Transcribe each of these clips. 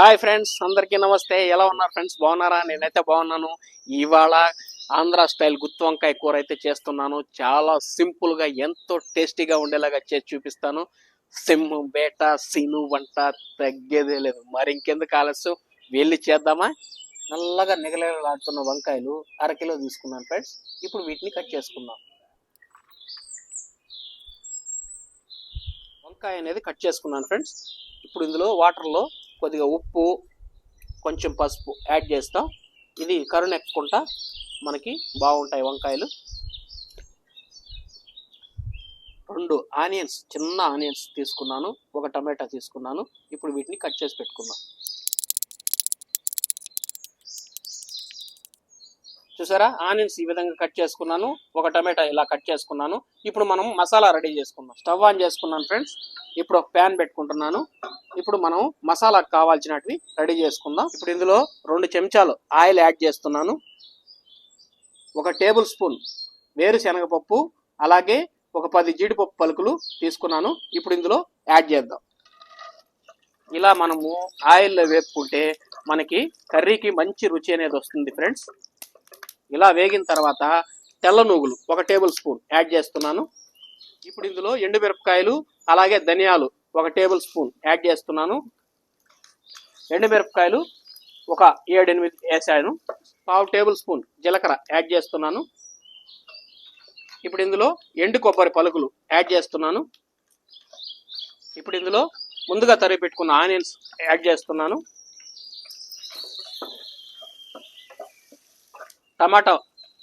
Hi friends అందరికీ నమస్తే. ఎలా ఉన్నారు ఫ్రెండ్స్? బాగున్నారా? నేనైతే బాగున్నాను. ఇవాళ ఆంధ్ర స్టైల్ గుత్తి వంకాయ కూర అయితే చేస్తున్నాను. చాలా సింపుల్గా ఎంతో టేస్టీగా ఉండేలాగా చేసి చూపిస్తాను. సిమ్ బేట సిను వంట తగ్గేదే లేదు. మరి ఇంకెందుకు ఆలస్యం? వెళ్ళి చేద్దామా? నల్లగా నిగలలాడుతున్న వంకాయలు అరకిలో తీసుకున్నాను ఫ్రెండ్స్. ఇప్పుడు వీటిని కట్ చేసుకుందాం. వంకాయ అనేది కట్ చేసుకున్నాను ఫ్రెండ్స్. ఇప్పుడు ఇందులో వాటర్లో కొద్దిగా ఉప్పు కొంచెం పసుపు యాడ్ చేస్తాం. ఇది కరుణెక్కకుండా మనకి బాగుంటాయి వంకాయలు. రెండు ఆనియన్స్ చిన్న ఆనియన్స్ తీసుకున్నాను ఒక టమాటా తీసుకున్నాను. ఇప్పుడు వీటిని కట్ చేసి పెట్టుకుందాం. చూసారా? ఆనియన్స్ ఈ విధంగా కట్ చేసుకున్నాను ఒక టమాటా ఇలా కట్ చేసుకున్నాను. ఇప్పుడు మనం మసాలా రెడీ చేసుకుందాం. స్టవ్ ఆన్ చేసుకున్నాను ఫ్రెండ్స్. ఇప్పుడు ఒక ప్యాన్ పెట్టుకుంటున్నాను. ఇప్పుడు మనం మసాలాకు కావాల్సినటివి రెడీ చేసుకుందాం. ఇప్పుడు ఇందులో రెండు చెంచాలు ఆయిల్ యాడ్ చేస్తున్నాను. ఒక టేబుల్ స్పూన్ వేరుశనగపప్పు అలాగే ఒక పది జీడిపప్పు పలుకులు తీసుకున్నాను. ఇప్పుడు ఇందులో యాడ్ చేద్దాం. ఇలా మనము ఆయిల్లో వేపుకుంటే మనకి కర్రీకి మంచి రుచి అనేది వస్తుంది ఫ్రెండ్స్. ఇలా వేగిన తర్వాత తెల్ల నువ్వులు ఒక టేబుల్ స్పూన్ యాడ్ చేస్తున్నాను. ఇప్పుడు ఇందులో ఎండుమిరపకాయలు అలాగే ధనియాలు ఒక టేబుల్ స్పూన్ యాడ్ చేస్తున్నాను. ఎండుమిరపకాయలు ఒక ఏడెనిమిది వేసాను. పావు టేబుల్ స్పూన్ జీలకర్ర యాడ్ చేస్తున్నాను. ఇప్పుడు ఇందులో ఎండు కొబ్బరి పలుకులు యాడ్ చేస్తున్నాను. ఇప్పుడు ఇందులో ముందుగా తరిగి పెట్టుకున్న ఆనియన్స్ యాడ్ చేస్తున్నాను. టమాటా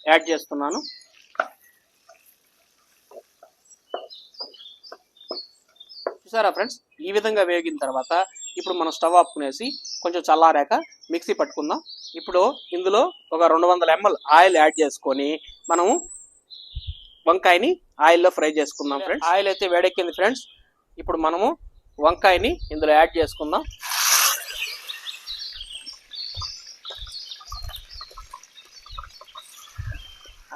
యాడ్ చేస్తున్నాను. చూసారా ఫ్రెండ్స్? ఈ విధంగా వేగిన తర్వాత ఇప్పుడు మనం స్టవ్ ఆపుకునేసి కొంచెం చల్లారాక మిక్సీ పట్టుకుందాం. ఇప్పుడు ఇందులో ఒక రెండు వందల ఎంఎల్ ఆయిల్ యాడ్ చేసుకొని మనము వంకాయని ఆయిల్లో ఫ్రై చేసుకుందాం ఫ్రెండ్స్. ఆయిల్ అయితే వేడెక్కింది ఫ్రెండ్స్. ఇప్పుడు మనము వంకాయని ఇందులో యాడ్ చేసుకుందాం.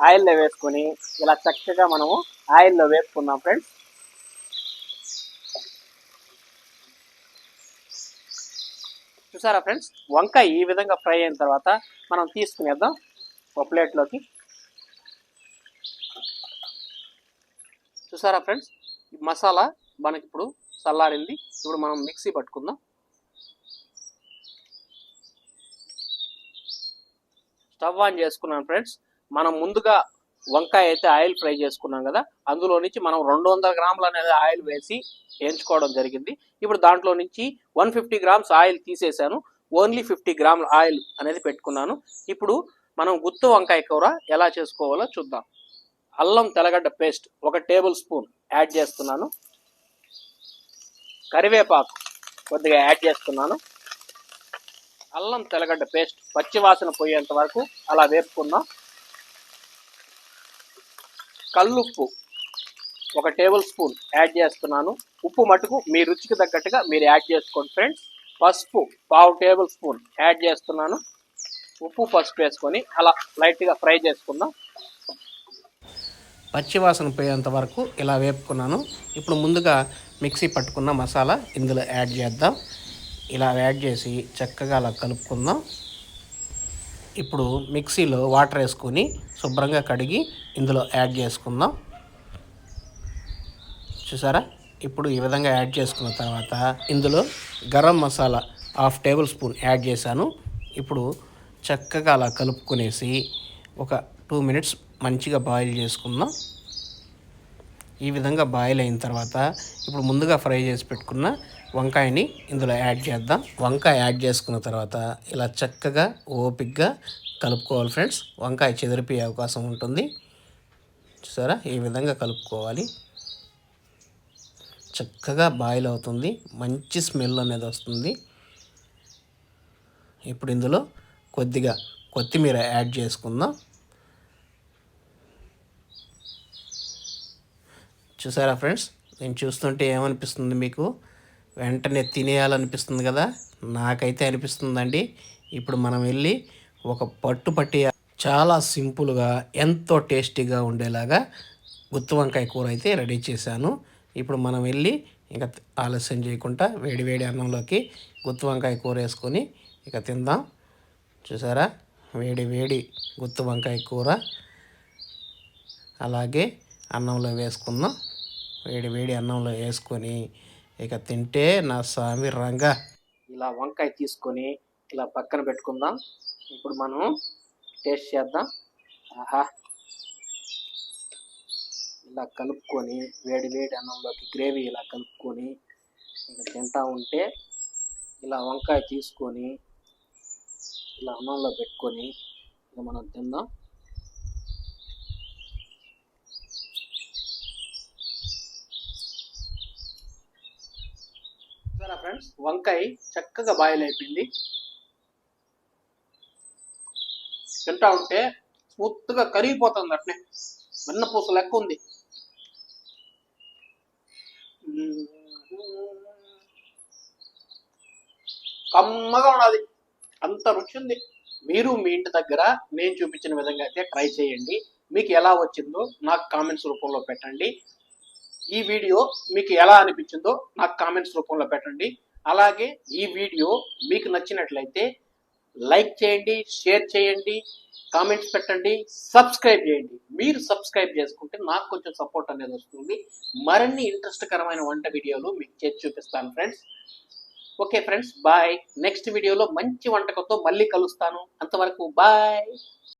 ఆయిల్లో వేసుకొని ఇలా చక్కగా మనము ఆయిల్లో వేసుకుందాం ఫ్రెండ్స్. చూసారా ఫ్రెండ్స్ వంకాయ ఈ విధంగా ఫ్రై అయిన తర్వాత మనం తీసుకునేద్దాం ఒక ప్లేట్లోకి చూసారా ఫ్రెండ్స్ ఈ మసాలా మనకి ఇప్పుడు చల్లారింది. ఇప్పుడు మనం మిక్సీ పట్టుకుందాం. స్టవ్ ఆన్ చేసుకున్నాను ఫ్రెండ్స్ మనం ముందుగా వంకాయ అయితే ఆయిల్ ఫ్రై చేసుకున్నాం కదా అందులో నుంచి మనం రెండు వందల గ్రాములు అనేది ఆయిల్ వేసి వేయించుకోవడం జరిగింది. ఇప్పుడు దాంట్లో నుంచి వన్ ఫిఫ్టీ గ్రామ్స్ ఆయిల్ తీసేసాను. ఓన్లీ ఫిఫ్టీ గ్రాముల ఆయిల్ అనేది పెట్టుకున్నాను. ఇప్పుడు మనం గుత్తు వంకాయ కూర ఎలా చేసుకోవాలో చూద్దాం. అల్లం తెల్లగడ్డ పేస్ట్ ఒక టేబుల్ స్పూన్ యాడ్ చేస్తున్నాను. కరివేపాకు కొద్దిగా యాడ్ చేస్తున్నాను. అల్లం తెల్లగడ్డ పేస్ట్ పచ్చివాసన పోయేంత వరకు అలా వేపుకుందాం. కల్లుప్పు. ఒక టేబుల్ స్పూన్ యాడ్ చేస్తున్నాను. ఉప్పు మటుకు మీ రుచికి తగ్గట్టుగా మీరు యాడ్ చేసుకోండి ఫ్రెండ్స్. పసుపు పావు టేబుల్ స్పూన్ యాడ్ చేస్తున్నాను. ఉప్పు పసుపు వేసుకొని అలా లైట్గా ఫ్రై చేసుకుందాం. పచ్చివాసన పోయేంత వరకు ఇలా వేపుకున్నాను. ఇప్పుడు ముందుగా మిక్సీ పట్టుకున్న మసాలా ఇందులో యాడ్ చేద్దాం. ఇలా యాడ్ చేసి చక్కగా అలా కలుపుకుందాం. ఇప్పుడు మిక్సీలో వాటర్ వేసుకొని శుభ్రంగా కడిగి ఇందులో యాడ్ చేసుకుందాం. చూసారా? ఇప్పుడు ఈ విధంగా యాడ్ చేసుకున్న తర్వాత ఇందులో garam masala half tablespoon add చేశాను. ఇప్పుడు చక్కగా అలా కలుపుకునేసి ఒక టూ మినిట్స్ మంచిగా బాయిల్ చేసుకుందాం. ఈ విధంగా బాయిల్ అయిన తర్వాత ఇప్పుడు ముందుగా ఫ్రై చేసి పెట్టుకున్న వంకాయని ఇందులో యాడ్ చేద్దాం. వంకాయ యాడ్ చేసుకున్న తర్వాత ఇలా చక్కగా ఓపిక్గా కలుపుకోవాలి ఫ్రెండ్స్. వంకాయ చెదిరిపోయే అవకాశం ఉంటుంది. చూసారా? ఈ విధంగా కలుపుకోవాలి. చక్కగా బాయిల్ అవుతుంది. మంచి స్మెల్ అనేది వస్తుంది. ఇప్పుడు ఇందులో కొద్దిగా కొత్తిమీర యాడ్ చేసుకుందాం. చూసారా ఫ్రెండ్స్? నేను చూస్తుంటే ఏమనిపిస్తుంది మీకు? వెంటనే తినేయాలనిపిస్తుంది కదా? నాకైతే అనిపిస్తుందండి. ఇప్పుడు మనం వెళ్ళి ఒక పట్టు పట్టి చాలా సింపుల్గా ఎంతో టేస్టీగా ఉండేలాగా గుత్తి వంకాయ కూర అయితే రెడీ చేశాను. ఇప్పుడు మనం వెళ్ళి ఇక ఆలస్యం చేయకుండా వేడివేడి అన్నంలోకి గుత్తి వంకాయ కూర వేసుకొని ఇక తిందాం. చూసారా? వేడి వేడి గుత్తి వంకాయ కూర. అలాగే అన్నంలో వేసుకుందాం. వేడి వేడి అన్నంలో వేసుకొని ఇక తింటే నా స్వామి రంగా. ఇలా వంకాయ తీసుకొని ఇలా పక్కన పెట్టుకుందాం. ఇప్పుడు మనం టేస్ట్ చేద్దాం. ఆహా. ఇలా కలుపుకొని వేడి వేడి అన్నంలోకి గ్రేవీ ఇలా కలుపుకొని ఇక తింటా ఉంటే ఇలా వంకాయ తీసుకొని ఇలా అన్నంలో పెట్టుకొని ఇక మనం తిందాం. వంకాయ చక్కగా బాయిల్ అయిపోయింది. తింటా ఉంటే స్మూత్గా కరిగిపోతుంది అట్నే. వెన్నపూస లెక్క ఉంది. కమ్మగా ఉన్నది అంత రుచి ఉంది. మీరు మీ ఇంటి దగ్గర నేను చూపించిన విధంగా అయితే ట్రై చేయండి. మీకు ఎలా వచ్చిందో నాకు కామెంట్స్ రూపంలో పెట్టండి. ఈ వీడియో మీకు ఎలా అనిపించిందో నాకు కామెంట్స్ రూపంలో పెట్టండి. అలాగే ఈ వీడియో మీకు నచ్చినట్లయితే లైక్ చేయండి షేర్ చేయండి కామెంట్స్ పెట్టండి సబ్స్క్రైబ్ చేయండి. మీరు సబ్స్క్రైబ్ చేసుకుంటే నాకు కొంచెం సపోర్ట్ అనేది వస్తుంది. మరిన్ని ఇంట్రెస్ట్కరమైన వంట వీడియోలు మీకు చేసి చూపిస్తాను friends. Okay friends bye. Next వీడియోలో మంచి వంటకంతో మళ్ళీ కలుస్తాను. అంతవరకు బాయ్.